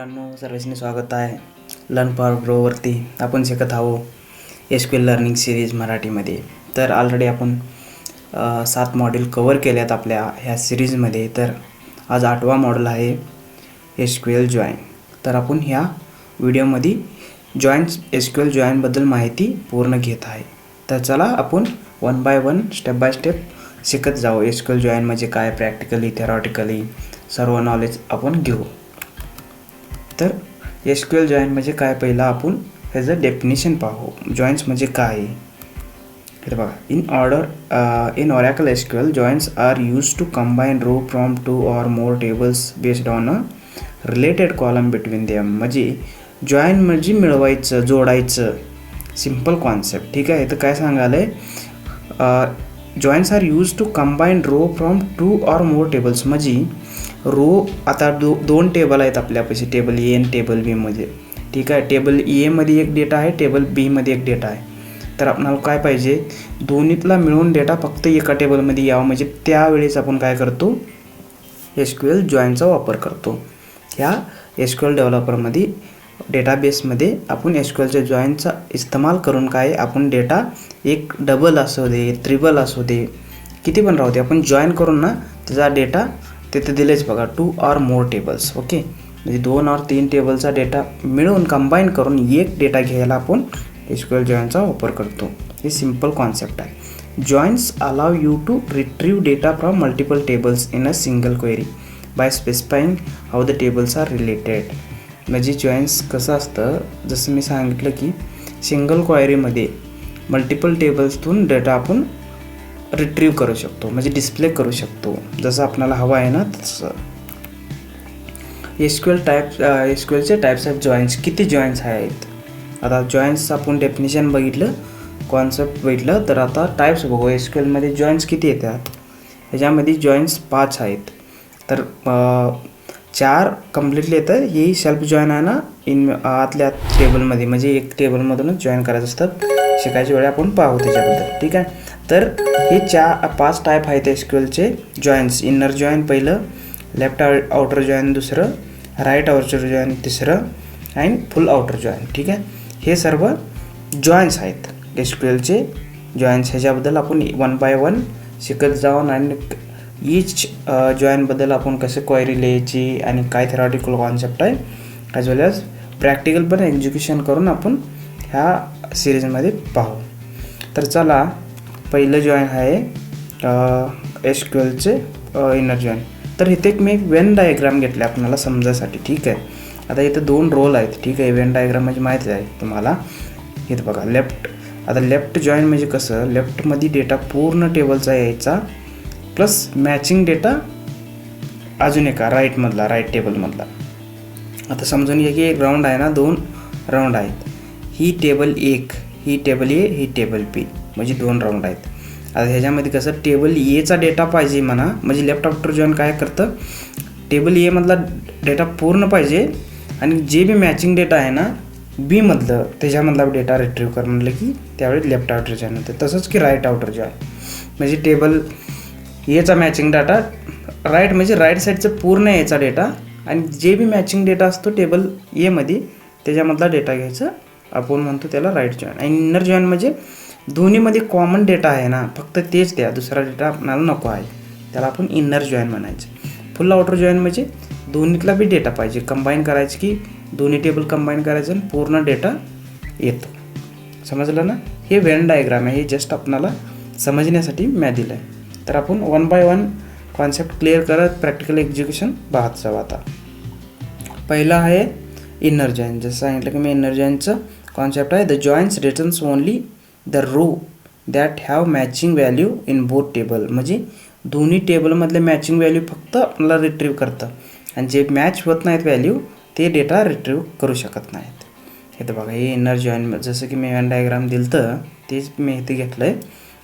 मित्रांनो सर्वांनी स्वागत आहे. लर्न फॉर ग्रोवरती आपण शिकत आहो एस क्यू लर्निंग सिरीज मराठीमध्ये. तर ऑलरेडी आपण सात मॉड्यूल कवर केले आहेत आपल्या ह्या सिरीजमध्ये. तर आज आठवा मॉडेल आहे एस क्यू एल जॉईन तर आपण ह्या व्हिडिओमध्ये जॉईन एस क्यू एल जॉईनबद्दल माहिती पूर्ण घेत आहे. तर चला आपण one by one step by step शिकत जाऊ. एस क्यू एल जॉईन म्हणजे काय? प्रॅक्टिकली थेरॉटिकली सर्व नॉलेज आपण घेऊ. तर एस क्यू एल जॉईन म्हणजे काय? पहिला आपण ह्याचं डेफिनेशन पाहू. जॉईन्स म्हणजे काय? तर बघा. In order in Oracle S Q L joins are use to combine row from two or more tables based on a related column between them म्हणजे जॉईन म्हणजे मिळवायचं जोडायचं. सिंपल कॉन्सेप्ट ठीक आहे? तर काय सांगायला joins are use to combine row from two or more tables म्हणजे row आता दो दोन टेबल आहेत आपल्यापाशी. टेबल ए आणि टेबल बीमध्ये ठीक आहे? टेबल एमध्ये एक डेटा आहे टेबल बीमध्ये एक डेटा आहे. तर आपणाला काय पाहिजे? दोन्हीतला मिळून डेटा फक्त एका टेबलमध्ये यावं. म्हणजे त्यावेळेस आपण काय करतो? एस क्यू एल जॉईनचा वापर करतो. ह्या एस क्यू एल डेव्हलपरमध्ये डेटाबेसमध्ये आपण एस क्यू एलच्या जॉईनचा इस्तेमाल करून काय? आपण डेटा एक डबल असू दे त्रिबल असू दे किती पण राहू दे. आपण जॉईन करून ना त्याचा डेटा तिथे दिलेच बघा. Two or more tables okay म्हणजे दोन और तीन टेबलचा डेटा मिळून कंबाईन करून एक डेटा घ्यायला आपण एसक्यूएल जॉईनचा वापर करतो. हे सिंपल कॉन्सेप्ट आहे. Joins allow you to retrieve data from multiple tables in a single query by specifying how the tables are related म्हणजे जॉईन्स कसं असतं? जसं मी सांगितलं की सिंगल क्वायरीमध्ये मल्टिपल टेबल्सतून डेटा आपण रिट्रीव करू शकतो म्हणजे डिस्प्ले करू शकतो. जसं आपल्याला हवं आहे ना तसं. S Q L type S Q एलचे टाईप्स ऑफ जॉईन्स किती जॉईन्स आहेत? आता जॉईन्स आपण डेफिनेशन बघितलं कॉन्सेप्ट बघितलं तर आता टाईप्स बघू. एस क्यू एलमध्ये जॉईन्स किती येतात? ह्याच्यामध्ये जॉईन्स पाच आहेत. तर चार कम्प्लिटली येतं ही सेल्फ जॉईन आहे ना इन आतल्या टेबलमध्ये म्हणजे एक टेबलमधूनच जॉईन करायचं असतं. शिकायच्या वेळी आपण पाहू त्याच्याबद्दल. ठीक आहे? तर हे चार पाच टाईप आहेत एस क्यू एलचे जॉईन्स इनर जॉईन पहिलं लेफ्ट आउटर जॉईन दुसरं राईट आउटर जॉईन तिसरं अँड फुल आउटर जॉईन ठीक आहे? हे सर्व जॉईन्स आहेत एस क्यू एलचे जॉईन्स ह्याच्याबद्दल आपण वन बाय वन शिकत जाऊन आणि ईच जॉईनबद्दल आपण कसं क्वायरी लिहायची आणि काय थेरॉटिकल कॉन्सेप्ट आहे ॲज वेल ॲज प्रॅक्टिकल पण एज्युकेशन करून आपण ह्या सिरीजमध्ये पाहू. तर चला पहिलं जॉईन आहे एस क्वेलचे इनर जॉईन तर इथे एक मी एक वेन डायग्राम घेतले आपल्याला समजायसाठी ठीक आहे? आता इथं दोन रोल आहेत ठीक आहे? वेन डायग्राम म्हणजे माहितीच आहे तुम्हाला. इथं बघा लेफ्ट आता लेफ्ट जॉईन म्हणजे कसं? लेफ्टमध्ये डेटा पूर्ण टेबलचा यायचा प्लस मॅचिंग डेटा अजून एका राईटमधला राईट टेबलमधला आता समजून घ्या की एक राऊंड आहे ना दोन राऊंड आहेत. ही टेबल एक ही टेबल ए ही टेबल बी म्हणजे दोन राऊंड आहेत. आता ह्याच्यामध्ये कसं टेबल एचा डेटा पाहिजे म्हणा म्हणजे लेफ्ट आफ्टर जॉईन काय करतं? टेबल एमधला डेटा पूर्ण पाहिजे आणि जे बी मॅचिंग डेटा आहे ना बीमधलं त्याच्यामधला डेटा रिट्रीव्ह कर म्हणलं की त्यावेळी लेफ्ट आउटर जॉईन होते. तसंच की राईट आउटर जॉईन म्हणजे टेबल एचा मॅचिंग डाटा राईट म्हणजे राईट साईडचं पूर्ण याचा डेटा आणि जे बी मॅचिंग डेटा असतो टेबल एमध्ये त्याच्यामधला डेटा घ्यायचा. आपण म्हणतो त्याला राईट जॉईन आणि इनर जॉईन म्हणजे दोन्हीमध्ये कॉमन डेटा आहे ना फक्त तेच द्या. दुसरा डेटा आपणाला नको आहे. त्याला आपण इनर जॉईन म्हणायचं. फुल आउटर जॉईन म्हणजे दोन्हीतला बी डेटा पाहिजे. कंबाईन करायचं की दोन्ही टेबल कंबाईन करायचं आणि पूर्ण डेटा येतो. समजलं ना? हे वेन डायग्राम आहे. हे जस्ट आपणाला समजण्यासाठी म्या दिलं आहे तर आपण one by one concept clear करत प्रॅक्टिकल एक्झिक्युशन पाहत जाऊ आता. पहिलं आहे इनर जॉईन जसं सांगितलं की मी इनर जॉईनचं कॉन्सेप्ट आहे. The joins returns only the row that have matching value in both table. म्हणजे दोन्ही टेबलमधले मॅचिंग व्हॅल्यू फक्त आपल्याला रिट्रीव्ह करतं. आणि जे मॅच होत नाहीत व्हॅल्यू ते डेटा रिट्रीव्ह करू शकत नाहीत. हे तर बघा हे इनर जॉईन जसं की मी डायग्राम दिलं तर तेच मी इथे घेतलं आहे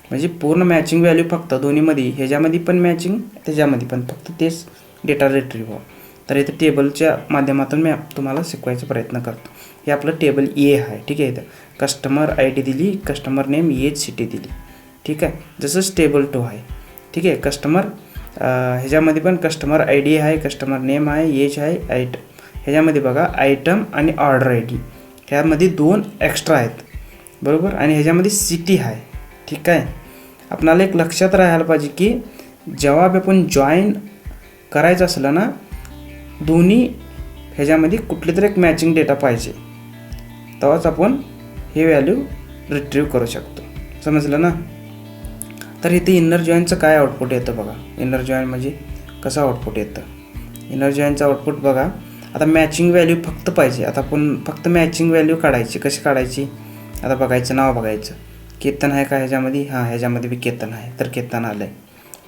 म्हणजे पूर्ण मॅचिंग व्हॅल्यू फक्त दोन्हीमध्ये ह्याच्यामध्ये पण मॅचिंग त्याच्यामध्ये पण फक्त तेच डेटा रिट्रीव्ह व्हावं. तर इथे टेबलच्या माध्यमातून मी तुम्हाला शिकवायचा प्रयत्न करतो. हे आपलं टेबल ए आहे ठीक आहे? इथं कस्टमर आय डी दिली कस्टमर नेम एज सिटी दिली ठीक आहे? जसंच टेबल टू आहे ठीक आहे? कस्टमर ह्याच्यामध्ये पण कस्टमर आय डी आहे कस्टमर नेम आहे एज आहे आय ह्याच्यामध्ये बघा आयटम आणि ऑर्डर आय डी ह्यामध्ये दोन एक्स्ट्रा आहेत बरोबर? आणि ह्याच्यामध्ये सिटी आहे ठीक आहे? आपणाला एक लक्षात राहायला पाहिजे की जेव्हा आपण जॉईन करायचं असलं ना दोन्ही ह्याच्यामध्ये कुठले तरी एक मॅचिंग डेटा पाहिजे. तेव्हाच आपण हे व्हॅल्यू रिट्रीव्ह करू शकतो. समजलं ना? तर इथे इनर जॉईनचं काय आउटपुट येतं बघा. इनर जॉईन म्हणजे कसं आउटपुट येतं? इनर जॉईनचं आउटपुट बघा. आता मॅचिंग व्हॅल्यू फक्त पाहिजे. आता आपण फक्त मॅचिंग व्हॅल्यू काढायची. कशी काढायची? आता बघायचं नाव बघायचं. केतन आहे का ह्याच्यामध्ये? हां ह्याच्यामध्ये बी केतन आहे. तर केतन आलं आहे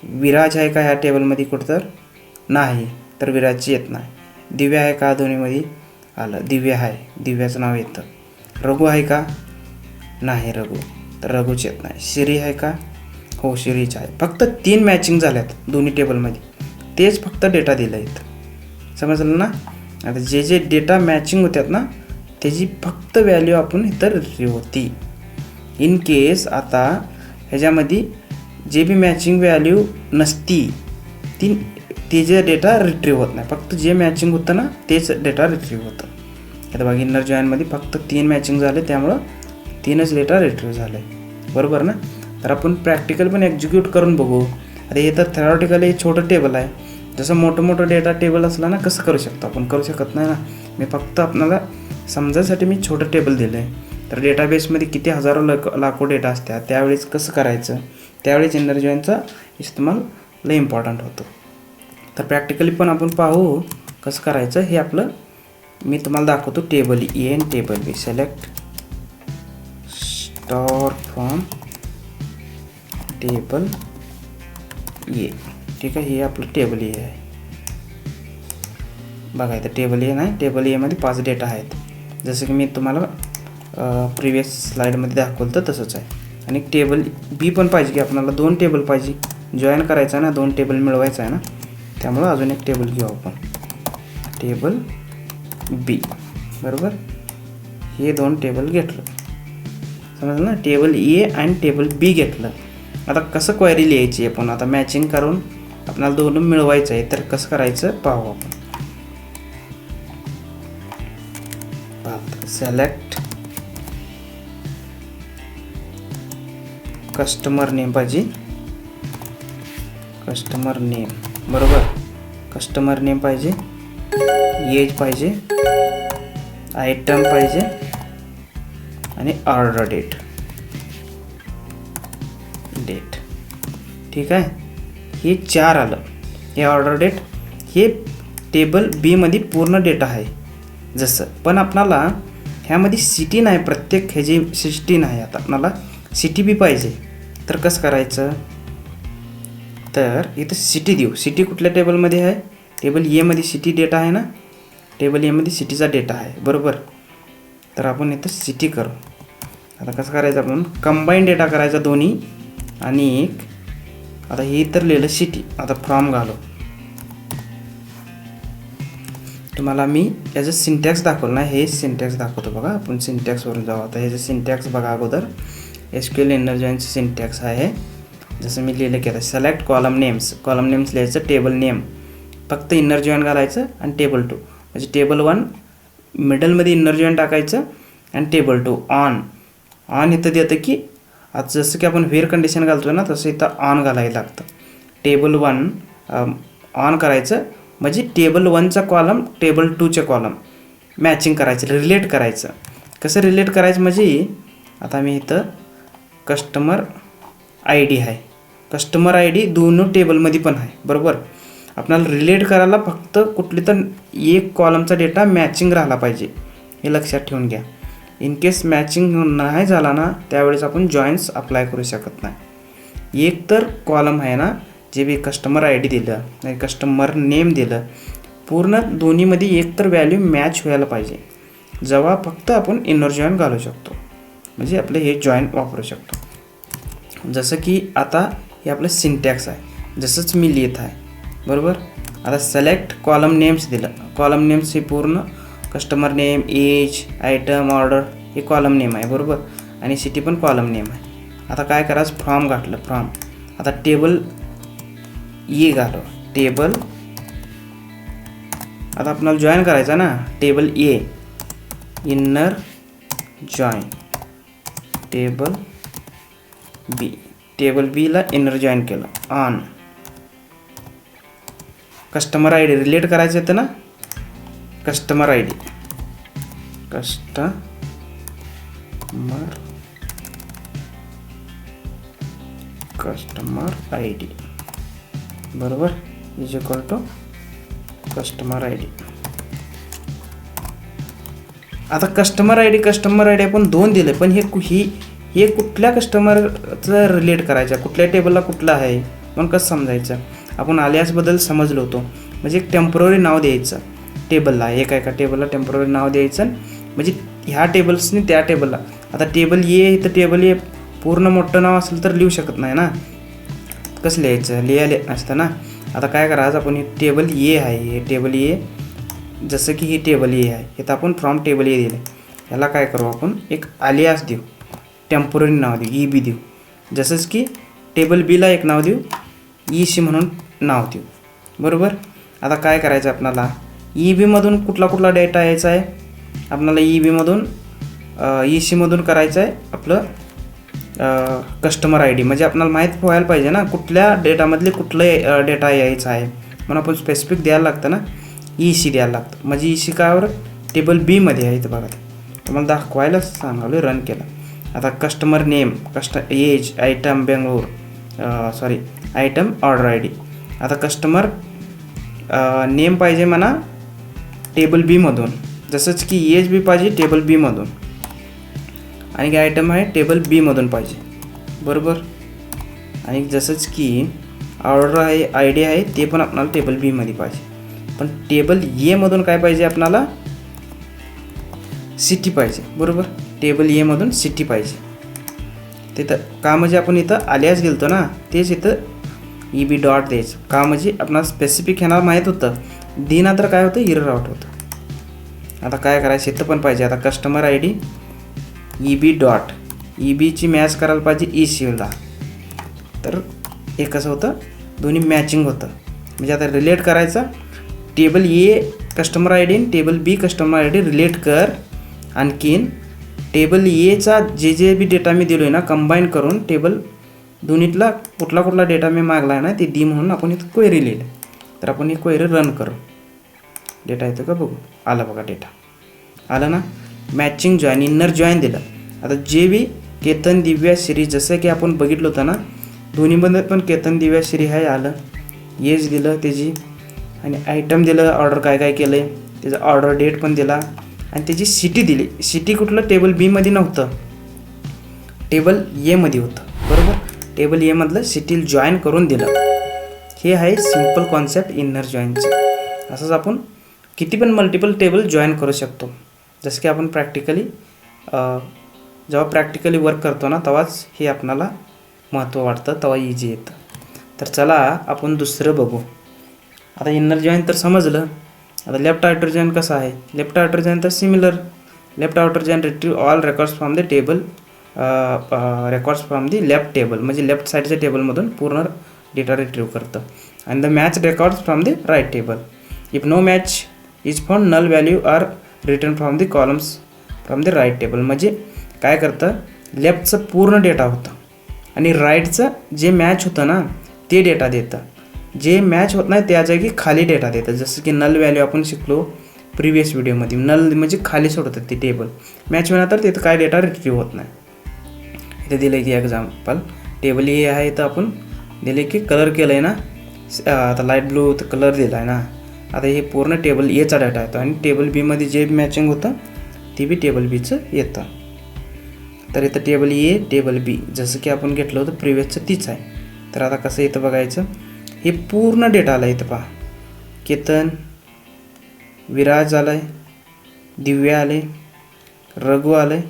विराज आहे का ह्या टेबलमध्ये कुठं तर नाही. तर विराजची येत नाही. दिव्या आहे का दोन्हीमध्ये? आलं. दिव्या आहे. दिव्याचं नाव येतं. रघु आहे का? नाही रघु. तर रघुच येत नाही. शिरी आहे का? हो शिरीच आहे. फक्त तीन मॅचिंग झाल्यात दोन्ही टेबलमध्ये तेच फक्त डेटा दिलं इथं समजलं ना? आता जे जे डेटा मॅचिंग होत्यात ना त्याची फक्त व्हॅल्यू आपण इतर होती. इन केस आता ह्याच्यामध्ये जे बी मॅचिंग व्हॅल्यू नसती ती ते जे डेटा रिट्रीव्ह होत नाही. फक्त जे मॅचिंग होतं ना तेच डेटा रिट्रीव्ह होतं. आता बघा इनर जॉईनमध्ये फक्त तीन मॅचिंग झाले त्यामुळं तीनच डेटा रिट्रीव्ह आहे बरोबर ना? तर आपण प्रॅक्टिकल पण एक्झिक्यूट करून बघू. आता हे तर थेरॉटिकल हे छोटं टेबल आहे. जसं मोठं मोठं डेटा टेबल असला ना कसं करू शकतो आपण? करू शकत नाही ना? मी फक्त आपल्याला समजायसाठी मी छोटं टेबल दिलं आहे तर डेटाबेसमध्ये किती हजारो लाख लाखो डेटा असत्या त्यावेळेस कसं करायचं? त्यावेळेस इनर जॉईनचा इस्तेमाल लय इम्पॉर्टंट होतो. तर प्रॅक्टिकली पण आपण पाहू कसं करायचं हे आपलं मी तुम्हाला दाखवतो table A and table B select star from table A ठीक आहे हे आपलं टेबल ए आहे. बघा इथं टेबल ए नाही टेबल एमध्ये पाच डेटा आहेत. जसं की मी तुम्हाला प्रिवियस स्लाईडमध्ये दाखवलं तर तसंच आहे. आणि टेबल बी पण पाहिजे की आपल्याला दोन टेबल पाहिजे. जॉईन करायचं आहे ना दोन टेबल मिळवायचं आहे ना. त्यामुळं अजून एक टेबल घेऊ आपण. टेबल बी बरोबर? हे दोन टेबल घेतलं. समजलं ना? टेबल ए आणि टेबल बी घेतलं. आता कसं क्वायरी लिहायची आपण? आता मॅचिंग करून आपल्याला दोन मिळवायचं आहे तर कसं करायचं? पाहू आपण. सेलेक्ट कस्टमर नेम पाहिजे. कस्टमर नेम बरोबर? कस्टमर नेम पाहिजे. एज पाहिजे आयटम पाहिजे आणि ऑर्डर डेट डेट ठीक आहे? हे चार आलं. हे ऑर्डर डेट हे टेबल बीमध्ये पूर्ण डेटा आहे. जसं. पण आपणाला ह्यामध्ये सिटी नाही प्रत्येक ह्याची सिटी नाही आता आपणाला सिटी बी पाहिजे. तर कसं करायचं? तर इथं सिटी देऊ. सिटी कुठल्या टेबलमध्ये आहे? टेबल एमध्ये सिटी डेटा आहे ना? टेबल एमध्ये सिटीचा डेटा आहे. बरोबर? तर आपण इथं सिटी करू. आता कसं करायचं आपण? कंबाईन डेटा करायचा दोन्ही आणि एक. आता हे तर लिहिलं सिटी आता फ्रॉम घालो. तुम्हाला मी याचं सिंटॅक्स दाखवलं ना? हे सिंटॅक्स दाखवतो बघा. आपण सिंटॅक्सवरून जाऊ. आता ह्याचं सिंटॅक्स बघा अगोदर. एस क्यू एल एनर्जॉईनचं सिंटॅक्स आहे. जसं मी लिहिलं की आता select column names column names लिहायचं टेबल नेम फक्त इनर जॉईन घालायचं आणि टेबल टू म्हणजे टेबल वन मिडलमध्ये इनर जॉईन टाकायचं आणि टेबल टू ऑन ऑन इथं देतं की आता जसं की आपण व्हेअर कंडिशन घालतो ना तसं इथं ऑन घालायला लागतं. टेबल वन ऑन करायचं. म्हणजे टेबल वनचा कॉलम टेबल टूचे कॉलम मॅचिंग करायचं रिलेट करायचं. कसं रिलेट करायचं म्हणजे आता मी इथं कस्टमर आय डी आहे. कस्टमर आय डी दोन टेबलमध्ये पण आहे बरोबर? आपल्याला रिलेट करायला फक्त कुठली तर एक कॉलमचा डेटा मॅचिंग राहिला पाहिजे. हे लक्षात ठेवून घ्या. इन केस मॅचिंग नाही झाला ना त्यावेळेस आपण जॉईन्स अप्लाय करू शकत नाही. एक तर कॉलम आहे ना जे बी कस्टमर आय डी दिलं नाही कस्टमर नेम दिलं पूर्ण दोन्हीमध्ये एक तर व्हॅल्यू मॅच व्हायला पाहिजे. जेव्हा फक्त आपण इनर जॉईन घालू शकतो. म्हणजे आपलं हे जॉईन वापरू शकतो. जसं की आता हे आपलं सिंटॅक्स आहे. जसंच मी लिहित आहे. बरोबर? आता सिलेक्ट कॉलम नेम्स दिलं. कॉलम नेम्स हे पूर्ण customer name age item order हे कॉलम नेम आहे बरोबर? आणि सिटी पण कॉलम नेम आहे. आता काय करायचं? फ्रॉम घातलं फ्रॉम आता टेबल ई घालो. टेबल आता आपल्याला जॉईन करायचा ना? Table A inner join table B table बीला इनर जॉईन केलं. On customer I D relate करायचं होतं ना? Customer I D customer customer I D बरोबर? Is equal to customer I D आता customer I D customer I D आपण दोन दिले पण हे कु- ही हे कुठल्या कस्टमरचं रिलेट करायचं? कुठल्या टेबलला कुठलं आहे? म्हणून कसं समजायचं? आपण आलियासबद्दल समजलो होतो. म्हणजे एक टेंपररी नाव द्यायचं. टेबलला एका एका टेबलला टेंपररी नाव द्यायचं. म्हणजे ह्या टेबल्सनी त्या टेबलला आता टेबल ये तर टेबल ए पूर्ण मोठं नाव असेल तर लिहू शकत नाही ना. कसं लिहायचं? लिहायला असतं ना. आता काय करायचं आपण हे टेबल ए आहे. हे टेबल ए जसं की हे टेबल ए आहे. इथं आपण फ्रॉम टेबल ए दिलं ह्याला काय करू आपण? एक आलियास देऊ. टेम्पोररी नाव देऊ. ई बी देऊ. जसंच की टेबल बीला एक नाव देऊ. ई सी म्हणून नाव देऊ बरोबर? आता काय करायचं आपणाला? ई बीमधून कुठला कुठला डेटा यायचा आहे? आपणाला ई बीमधून ई सीमधून करायचं आहे आपलं कस्टमर आय डी म्हणजे आपल्याला माहीत व्हायला पाहिजे ना कुठल्या डेटामधले कुठलं डेटा यायचा आहे. म्हणून आपण स्पेसिफिक द्यायला लागतं ना. ई सी द्यायला लागतं. म्हणजे ई सी कावर टेबल बीमध्ये आहे इथं बघा. तुम्हाला दाखवायला सांगावलं रन केलं. आता कस्टमर नेम कस्ट age item Bangalore sorry item order I D आता कस्टमर नेम पाहिजे म्हणा टेबल बीमधून जसंच की एच बी पाहिजे टेबल बीमधून आणि काय आयटम आहे टेबल बीमधून पाहिजे. बरोबर? आणि जसंच की ऑर्डर आहे आय डी आहे ते पण आपणाला टेबल बीमध्ये पाहिजे. पण टेबल एमधून काय पाहिजे आपणाला? सिटी पाहिजे. बरोबर? टेबल एमधून सिटी पाहिजे. तिथं का म्हणजे आपण इथं आल्यास गेलतो ना तेच इथं ई बी डॉट द्यायचं का म्हणजे आपणाला स्पेसिफिक ह्यांना माहीत होतं. दिना तर काय होतं? इरर आउट होतं. आता काय करायचं? इथं पण पाहिजे. आता customer I D E B dot E बीची मॅच करायला पाहिजे ई सीला तर हे कसं होतं? दोन्ही मॅचिंग होतं. म्हणजे आता रिलेट करायचं. Table A customer I D table B customer I D relate कर. आणखीन टेबल एचा जे जे बी डेटा मी दिलो आहे ना कंबाईन करून टेबल दोन्हीतला कुठला कुठला डेटा मी मागला आहे ना ते डी म्हणून आपण इथं क्वेरी लिहिलं. तर आपण ही क्वेरी रन करू. डेटा येतो का बघू? आला बघा डेटा आलं ना? मॅचिंग जॉईन इनर जॉईन दिलं. आता जे बी केतन दिव्या श्री जसं की आपण बघितलं होतं ना दोन्हीमध्ये पण केतन दिव्या श्री आहे आलं. एज दिलं त्याची. आणि आयटम दिलं ऑर्डर काय काय केलं आहे त्याचं ऑर्डर डेट पण दिला. आणि त्याची सिटी दिली. सिटी कुठलं? टेबल बीमध्ये नव्हतं. टेबल एमध्ये होतं. टेबल एमधलं सिटील जॉईन करून दिलं. हे आहे सिंपल कॉन्सेप्ट इनर जॉईनचं असंच आपण किती पण मल्टिपल टेबल जॉईन करू शकतो. जसं की आपण प्रॅक्टिकली जेव्हा प्रॅक्टिकली वर्क करतो ना तेव्हाच हे आपणाला महत्त्व वाटतं तेव्हा इझी येतं. तर चला आपण दुसरं बघू. आता इनर जॉईन तर समजलं. आता लेफ्ट आउटर जॉईन कसं आहे? लेफ्ट आउटर जॉईन तर similar left outer join retrieve all records from the table records from the left table म्हणजे लेफ्ट साईडच्या टेबलमधून पूर्ण डेटा रिट्रीव्ह करतं. आणि the match records from the right table if no match is found null value are return from the columns from the right table म्हणजे काय करतं? लेफ्टचं पूर्ण डेटा होतं. आणि राईटचं जे मॅच होतं ना ते डेटा देतं. जे मॅच होत नाही त्या जागी खाली डेटा देतं. जसं की नल व्हॅल्यू आपण शिकलो प्रिव्हियस व्हिडिओमध्ये नल म्हणजे खाली सोडतात ते टेबल मॅच होणार तर तिथं काय डेटा रिट्रीव्ह होत नाही. इथे दिलं की एक्झाम्पल टेबल ए आहे इथं आपण दिले की कलर केलं आहे ना आता लाइट ब्लू तर कलर दिला आहे ना. आता हे पूर्ण टेबल एचा डाटा येतो आणि टेबल बीमध्ये जे मॅचिंग होतं ते बी टेबल बीचं येतं. तर इथं टेबल ए टेबल बी जसं की आपण घेतलं होतं प्रिव्हियसचं तीच आहे. तर आता कसं इथं बघायचं? हे पूर्ण डेटा आला इथं पहा. केतन विराज आलं आहे दिव्या आले रघु आलं आहे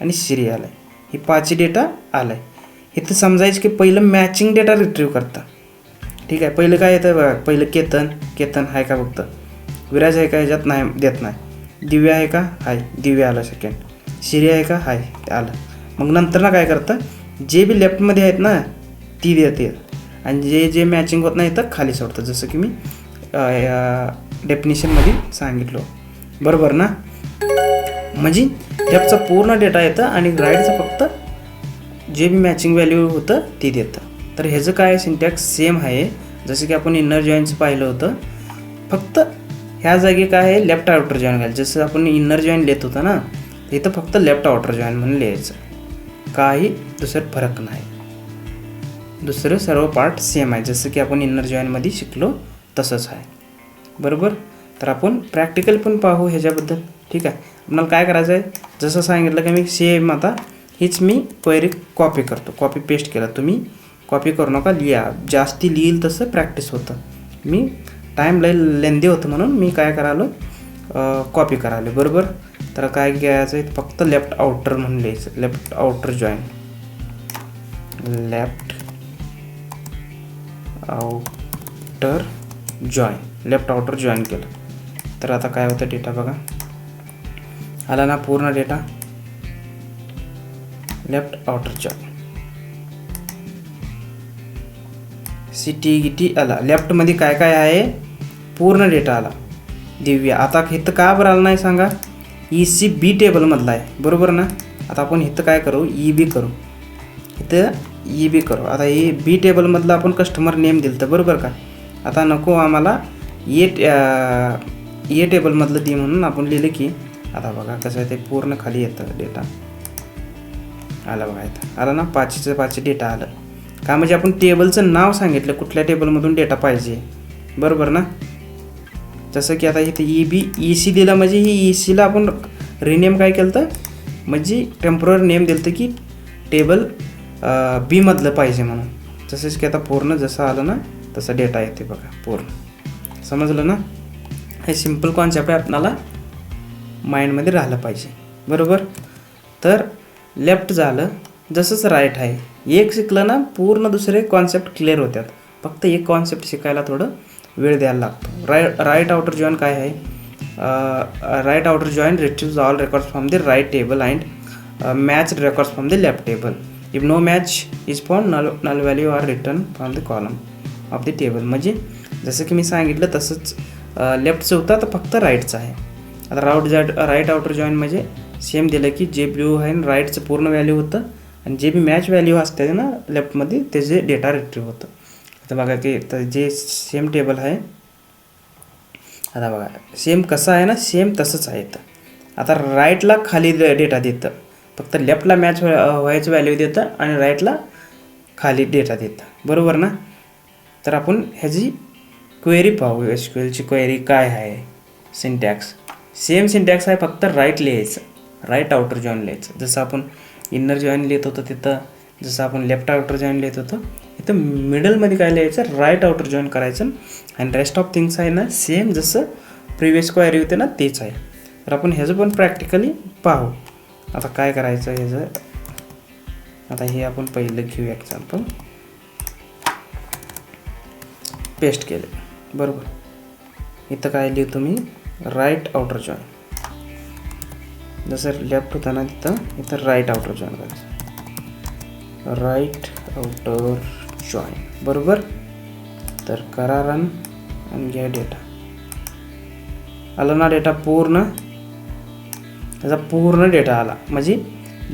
आणि श्री आलं आहे हे पाचही डेटा आला आहे इथं समजायचं की पहिलं मॅचिंग डेटा रिट्रीव करता. ठीक आहे पहिलं काय येतं बघा पहिलं केतन केतन आहे का फक्त? विराज आहे का ह्याच्यात? नाही देत नाही. दिव्य आहे का? हाय. दिव्या आलं सेकंड शिरी आहे का? हाय. आलं. मग नंतर ना काय करतं? जे बी लेफ्टमध्ये आहेत ना ती देते आणि जे जे मॅचिंग होत नाही तर खाली सोडतं. जसं की मी डेफिनेशनमध्ये सांगितलो. बरोबर ना? म्हणजे लेफ्टचा पूर्ण डेटा येतं आणि राईटचं जे बी मॅचिंग व्हॅल्यू होतं ते देतं. तर ह्याचं काय सिंटॅक्स सेम आहे. जसं की आपण इनर जॉईनचं पाहिलं होतं. फक्त ह्या जागी काय आहे? लेफ्ट आउटर जॉईन घाल. जसं आपण इनर जॉईन लिहित होतं ना इथं फक्त लेफ्ट आउटर जॉईन म्हणून लिहायचं. काही दुसरं फरक नाही. दुसरं सर्व पार्ट सेम आहे. जसं की आपण इनर जॉईनमध्ये शिकलो तसंच आहे. बरोबर? तर आपण प्रॅक्टिकल पण पाहू ह्याच्याबद्दल. ठीक आहे? आपल्याला काय करायचं आहे जसं सांगितलं की मी सेम आता हीच मी क्वेरी कॉपी करतो. कॉपी पेस्ट केला. तुम्ही कॉपी करू नका लिहा. जास्ती लिहिल तसं प्रॅक्टिस होतं. मी टाईम लय लेंदी होतं म्हणून मी काय करालो? कॉपी करालो. बरोबर? तर काय घ्यायचं? आहे फक्त लेफ्ट आउटर म्हणून लिहायचं. Left outer join. Left outer join. Left outer join केलं. तर आता काय होतं डेटा बघा. आला ना पूर्ण data? Left outer join city गिटी आला लेफ्टमध्ये काय काय आहे पूर्ण डेटा आला दिव्या आता इथं का बरं आलं नाही सांगा ई सी बी टेबलमधला आहे बरोबर ना आता आपण इथं काय करू ई बी करू इथं ई बी करू आता ई बी टेबलमधलं आपण कस्टमर नेम दिलं तर बरोबर का आता नको आम्हाला ए ए टेबलमधलं दे म्हणून आपण लिहिलं की आता बघा कसं आहे ते पूर्ण खाली येतं डेटा आलं बघा इथं. आलं ना? पाचशेचं पाचशे डेटा आलं. का म्हणजे आपण टेबलचं नाव सांगितलं कुठल्या टेबलमधून डेटा पाहिजे? बरोबर ना? जसं की आता इथे ई बी ई सी दिला म्हणजे ही ई सीला आपण रिनेम काय केलं तर म्हणजे टेंपररी नेम दिलं की टेबल बीमधलं पाहिजे म्हणून. तसंच की आता पूर्ण जसं आलं ना तसा डेटा येते बघा पूर्ण. समजलं ना? हे सिंपल कॉन्सेप्ट आहे आपणाला माइंडमध्ये राहिलं पाहिजे. बरोबर? तर लेफ्ट झालं जसंच राईट आहे. एक शिकलं ना पूर्ण दुसरे कॉन्सेप्ट क्लिअर होतात फक्त एक कॉन्सेप्ट शिकायला थोडं वेळ द्यायला लागतो. राय राईट आउटर जॉईन काय आहे? Right outer join retrieves all records from the right table and match records from the left table if no match is found null null value are return from the column of the table म्हणजे जसं की मी सांगितलं तसंच लेफ्टचं होतं तर फक्त राईटचं आहे. आता राऊट जॉ राईट आउटर जॉईन म्हणजे सेम दिलं की जे ब्ल्यू आहे ना राईटचं पूर्ण व्हॅल्यू होतं आणि जे बी मॅच व्हॅल्यू असते ना लेफ्टमध्ये त्याचे डेटा रिट्रीव्ह होतं. आता बघा की तर जे सेम टेबल आहे आता बघा सेम कसं आहे ना सेम तसंच आहे तर आता राईटला खाली डेटा देतं. फक्त लेफ्टला मॅच व्हायचं व्हॅल्यू देतं आणि राईटला खाली डेटा देतं. बरोबर ना? तर आपण ह्याची क्वेरी पाहू. एस क्वेलची क्वेरी काय आहे? सिंटॅक्स सेम सिंटॅक्स आहे फक्त राईट लिहायचं. राईट आउटर जॉईन लिहायचं. जसं आपण इन्नर जॉईन लिहित होतो तिथं जसं आपण लेफ्ट आउटर जॉईन लिहित होतो इथं मिडलमध्ये काय लिहायचं? राईट आउटर जॉईन करायचं. आणि रेस्ट ऑफ थिंग्स आहे ना सेम जसं प्रिवियस क्वायरी होते ना तेच आहे. तर आपण ह्याचं पण प्रॅक्टिकली पाहू. आता काय करायचं ह्याचं? आता हे आपण पहिलं घेऊ एक्झाम्पल पेस्ट केलं. बरोबर. इथं काय लिहितो मी? राईट आउटर जॉईन जसं लेफ्ट होता ना तिथं इथं राईट आउटर जॉईन करायचं राईट आउटर जॉईन बरोबर तर करा रन आणि घ्या डेटा आला ना डेटा पूर्ण त्याचा पूर्ण डेटा आला म्हणजे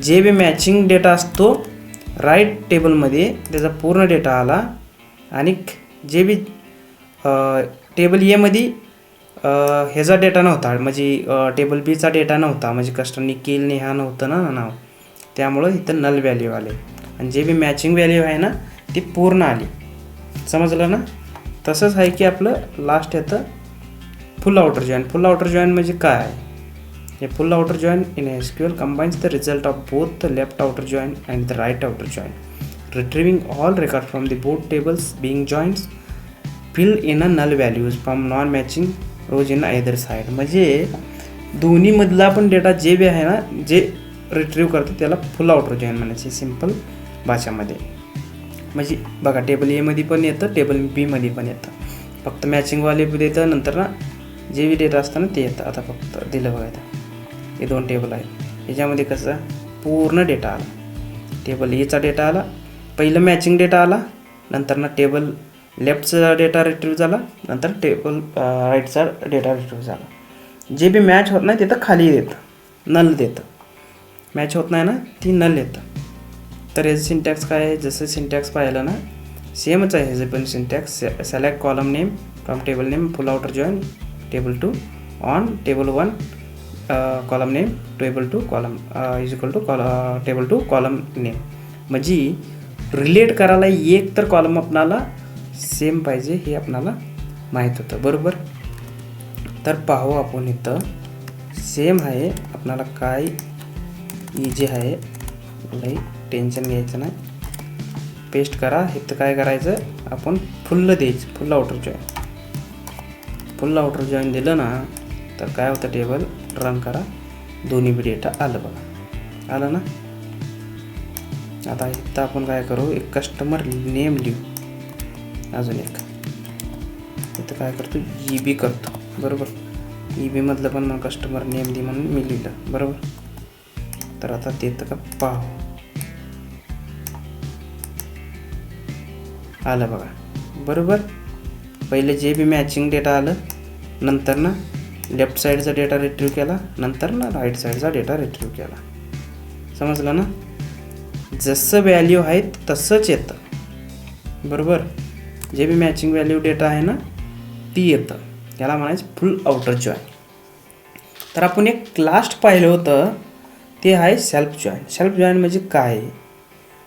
जे बी मॅचिंग डेटा असतो राईट टेबलमध्ये त्याचा पूर्ण डेटा आला आणि जे बी टेबल एमध्ये ह्याचा डेटा नव्हता. म्हणजे टेबल बीचा डेटा नव्हता. म्हणजे कस्टमरनी केल नेहा नव्हतं ना नाव. त्यामुळं इथं नल व्हॅल्यू आले. आणि जे बी मॅचिंग व्हॅल्यू आहे ना ती पूर्ण आली. समजलं ना? तसंच आहे की आपलं लास्ट येतं full outer join full outer join म्हणजे काय? हे full outer join in S Q L combines the result of both the left outer join and the right outer join retrieving all record from the both tables being joins fill in a null values from non matching rows in either side म्हणजे दोन्हीमधला पण data जे बी आहे ना जे retrieve करतो त्याला full outer join म्हणायचे सिंपल भाषामध्ये. म्हणजे बघा टेबल एमध्ये पण येतं टेबल बीमध्ये पण येतं. फक्त मॅचिंगवाले देतं नंतर ना जे बी डेटा असतं ना ते येतं. आता फक्त दिलं बघा इथं. हे दोन टेबल आहेत. याच्यामध्ये कसं पूर्ण डेटा आला. टेबल एचा डेटा आला पहिलं मॅचिंग डेटा आला नंतर ना टेबल लेफ्टचा डेटा रिट्रीव्ह झाला नंतर टेबल राईटचा डेटा रिट्रीव्ह झाला. जे बी मॅच होत नाही तिथं खाली देतं नल देतं. मॅच होत नाही ना ती नल येतं. तर याचं सिंटॅक्स काय आहे? जसं सिंटॅक्स पाहिलं ना सेमच आहे. ह्याचं पण syntax select column name from table name full outer join table two on table one column name table two column is equal to call table two column name म्हणजे रिलेट करायला एक तर कॉलम आपणाला सेम पाहिजे हे आपणाला माहीत होतं. बरोबर? तर पाहू आपण इथं. सेम आहे. आपणाला काय इजी आहे? लई टेन्शन घ्यायचं नाही. पेस्ट करा. इथं काय करायचं? आपण फुल्ल द्यायचं. Full outer join full outer join दिलं ना तर काय होतं टेबल रन करा. दोन्ही बी डेटा आलं बघा. आलं ना? आता इथं आपण काय करू? एक कस्टमर नेम लिहू. अजून एक. इथं काय करतो? ई बी करतो. बरोबर? ई बीमधलं पण मला कस्टमर नेम दे म्हणून मी लिहिलं. बरोबर? तर आता देतं का पाहू. आलं बघा. बरोबर? पहिले जे बी मॅचिंग डेटा आलं नंतर ना लेफ्ट साईडचा डेटा रिट्रीव्ह केला नंतर ना राईट साईडचा डेटा रिट्रीव्ह केला. समजलं ना? जसं व्हॅल्यू आहे तसंच येतं. बरोबर? जे बी मॅचिंग व्हॅल्यू डेटा आहे ना ती येतं. याला म्हणायचं फुल आउटर जॉईन तर आपण एक लास्ट पाहिलं होतं ते आहे सेल्फ जॉईन सेल्फ जॉईन म्हणजे काय?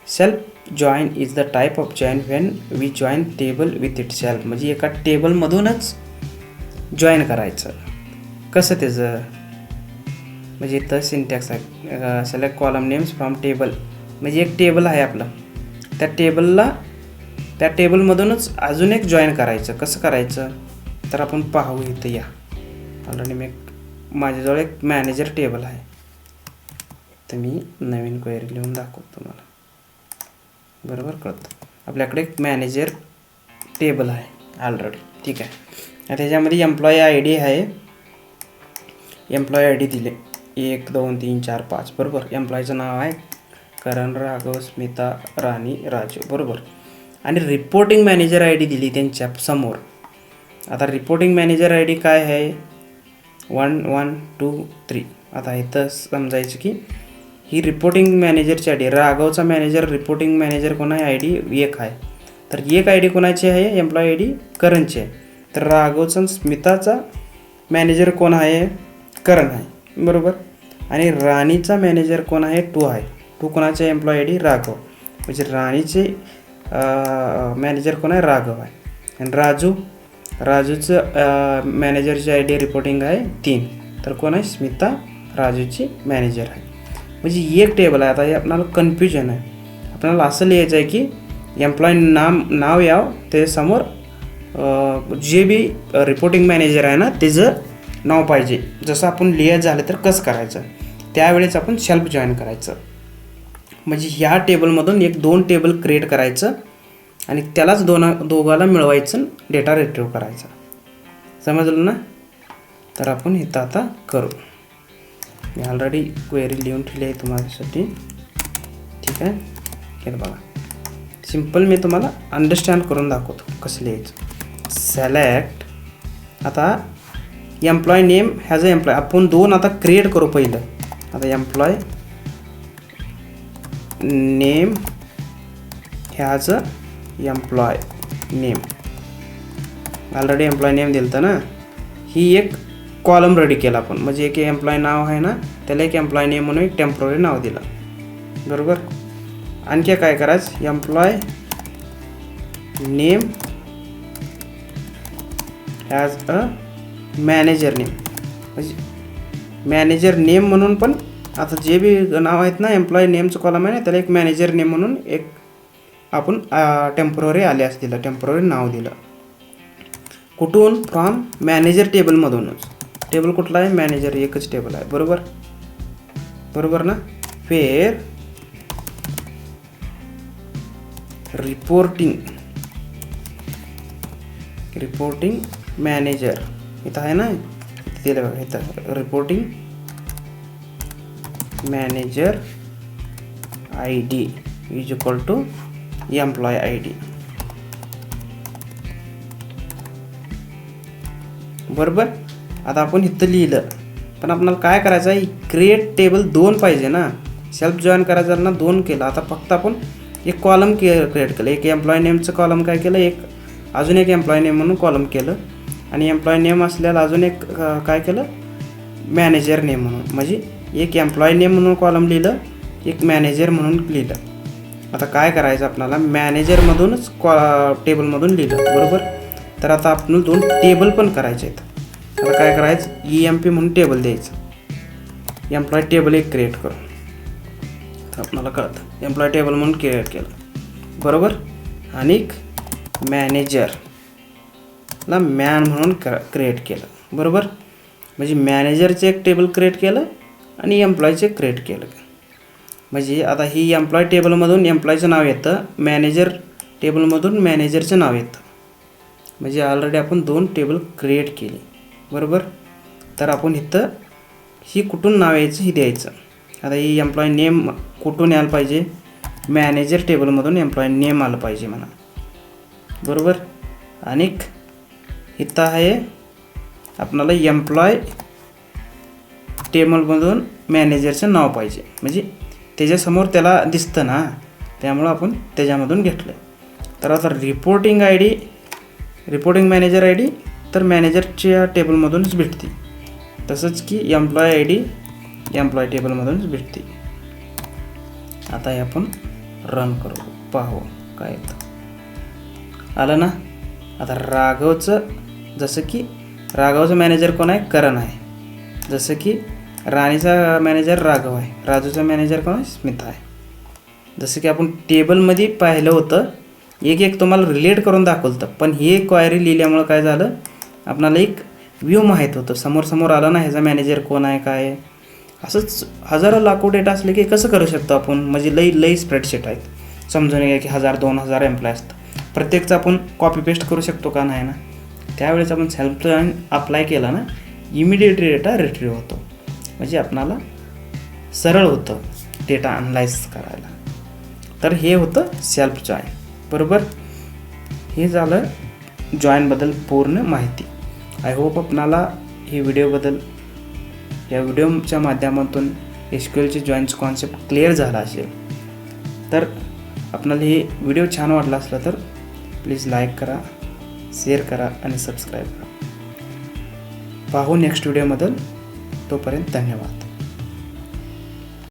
Self join is the type of join when we join table with itself म्हणजे एका टेबलमधूनच जॉईन करायचं. कसं त्याचं? म्हणजे इथं सिंटॅक्स आहे. Select column names from table म्हणजे एक टेबल आहे आपलं. त्या टेबलला त्या टेबलमधूनच अजून एक जॉईन करायचं. कसं करायचं? तर आपण पाहू इथं या. ऑलरेडी मी एक माझ्याजवळ एक मॅनेजर टेबल आहे. तर मी नवीन क्वेरी लिहून दाखवतो तुम्हाला. बरोबर कळतं? आपल्याकडे एक मॅनेजर टेबल आहे ऑलरेडी ठीक आहे. त्याच्यामध्ये एम्प्लॉई आय डी आहे. एम्प्लॉई आय डी दिले. एक दोन तीन चार पाच. बरोबर? एम्प्लॉईचं नाव आहे करण राघव स्मिता राणी राजू. बरोबर? आणि रिपोर्टिंग मॅनेजर आय डी दिली त्यांच्यासमोर. आता रिपोर्टिंग मॅनेजर आय डी काय आहे? वन वन टू थ्री आता इथं समजायचं की ही रिपोर्टिंग मॅनेजरची आय डी राघवचा मॅनेजर रिपोर्टिंग मॅनेजर कोण आहे? आय डी एक आहे. तर एक आय डी कोणाची आहे? एम्प्लॉय आय डी करणची आहे. तर राघवचा स्मिताचा मॅनेजर कोण आहे? करण आहे. बरोबर? आणि राणीचा मॅनेजर कोण आहे? टू आहे. टू कोणाचे? Employee I D Raghav. म्हणजे राणीचे मॅनेजर कोण आहे? राघव आहे. आणि राजू? राजूचं मॅनेजरची आय डी रिपोर्टिंग आहे तीन. तर कोण आहे? स्मिता. राजूची मॅनेजर आहे. म्हणजे एक टेबल आहे. आता हे आपल्याला कन्फ्युजन आहे. आपल्याला असं लिहायचं आहे की एम्प्लॉई नाम नाव याव. त्याच्यासमोर जे बी रिपोर्टिंग मॅनेजर आहे ना त्याचं नाव पाहिजे. जसं आपण लिहायचं झालं तर कसं करायचं? त्यावेळेस आपण सेल्फ जॉईन करायचं. म्हणजे ह्या टेबलमधून एक दोन टेबल क्रिएट करायचं आणि त्यालाच दोन दोघाला मिळवायचं डेटा रिट्रीव करायचा. समजलं ना? तर आपण इथं आता करू. मी ऑलरेडी क्वेरी लिहून ठेवली आहे तुम्हासाठी. ठीक आहे? हे बघा. सिंपल मी तुम्हाला अंडरस्टँड करून दाखवतो कसं लिहायचं. सेलेक्ट आता employee name has a employee आपण दोन आता क्रिएट करू पहिलं. आता employee name has a employee name already employee name दिलं ना? ही एक कॉलम रेडी केला आपण. म्हणजे एक एम्प्लॉय नाव आहे ना त्याला एक एम्प्लॉय नेम म्हणून एक टेंपररी नाव दिलं. बरोबर? आणखी काय करायचं? Employee name as a manager name म्हणजे मॅनेजर नेम म्हणून पण आता जे बी नाव आहेत ना एम्प्लॉय नेमचं कॉलम आहे ना त्याला एक मॅनेजर नेम म्हणून एक आपण टेंपररी आल्यास दिलं टेंपररी नाव दिलं. कुठून? फ्रॉम मॅनेजर टेबलमधूनच टेबल कुठला आहे? मॅनेजर एकच टेबल आहे. बरोबर? बरोबर ना? फेर रिपोर्टिंग रिपोर्टिंग मॅनेजर इथं आहे ना? इथं दिलं बघा इथं. Reporting manager I D equal to to employee I D बरोबर? आता आपण इथं लिहिलं. पण आपल्याला काय करायचं आहे? क्रिएट टेबल दोन पाहिजे ना. सेल्फ जॉईन करायचं ना दोन केलं. आता फक्त आपण एक कॉलम के क्रिएट केलं. एक एम्प्लॉय नेमचं कॉलम काय केलं? एक अजून एक एम्प्लॉय नेम म्हणून कॉलम केलं. आणि एम्प्लॉय नेम असल्याला अजून एक काय केलं? मॅनेजर नेम म्हणून. म्हणजे एक एम्प्लॉय नेम म्हणून कॉलम लिहिलं एक मॅनेजर म्हणून लिहिलं. आता काय करायचं आपल्याला मॅनेजरमधूनच कॉ टेबलमधून लिहिलं बरोबर? तर आता आपण दोन टेबल पण करायचे आहेत. आता काय करायचं? ई एम पी म्हणून टेबल द्यायचं. एम्प्लॉय टेबल एक क्रिएट करू. तर आपल्याला कळतं. एम्प्लॉय टेबल म्हणून क्रिएट केलं. बरोबर? आणि मॅनेजरला मॅन म्हणून क्रिएट केलं. बरोबर? म्हणजे मॅनेजरचं एक टेबल क्रिएट केलं आणि एम्प्लॉयचे क्रिएट केलं. म्हणजे आता ही एम्प्लॉय टेबलमधून एम्प्लॉयचं नाव येतं मॅनेजर टेबलमधून मॅनेजरचं नाव येतं. म्हणजे ऑलरेडी आपण दोन टेबल क्रिएट केली. बरोबर? तर आपण इथं ही कुठून नाव यायचं ही द्यायचं. आता ही एम्प्लॉय नेम कुठून यायला पाहिजे? मॅनेजर टेबलमधून एम्प्लॉय नेम आलं पाहिजे म्हणा. बरोबर? आणि इथं आहे आपणाला एम्प्लॉय टेबलमधून मॅनेजरचं नाव पाहिजे. म्हणजे त्याच्यासमोर त्याला दिसतं ना त्यामुळं आपण त्याच्यामधून घेतलं तर आता reporting I D reporting manager I D तर मॅनेजरच्या टेबलमधूनच भेटते. तसंच की एम्प्लॉय आय डी एम्प्लॉय टेबलमधूनच भेटते. आता हे आपण रन करू पाहू काय येतं. आलं ना? आता राघवचं जसं की राघवचं मॅनेजर कोण आहे? करण आहे. जसं की राणीचा मॅनेजर राघव आहे. राजूचा मॅनेजर कोण आहे? स्मिता आहे. जसं की आपण टेबलमध्ये पाहिलं होतं एक एक तुम्हाला रिलेट करून दाखवलं. होतं पण ही क्वायरी लिहिल्यामुळं काय झालं? आपणाला एक व्ह्यू माहीत होतं. समोर समोर आलं ना ह्याचा मॅनेजर कोण आहे काय आहे? असंच हजारो लाखो डेटा असले की कसं करू शकतो आपण? म्हणजे लई लई स्प्रेडशीट आहेत. समजून घ्या की हजार दोन हजार एम्प्लॉय असतात. प्रत्येकचं आपण कॉपी पेस्ट करू शकतो का नाही ना? त्यावेळेस आपण सेल्फ अप्लाय केला ना इमिडिएट डेटा रिट्रीव्ह होतो. म्हणजे आपणाला सरळ होतं डेटा अनलाइज करायला. तर हे होतं सेल्फ जॉईन बरोबर? हे झालं जॉईनबद्दल पूर्ण माहिती. आय होप आपणाला हे व्हिडिओबद्दल या व्हिडिओच्या माध्यमातून एस क्यू कॉन्सेप्ट क्लिअर झाला असेल. तर आपणाला हे व्हिडिओ छान वाटला असला तर प्लीज लाईक करा शेअर करा आणि सबस्क्राईब करा. पाहू नेक्स्ट व्हिडिओमधून तोपर्यंत धन्यवाद.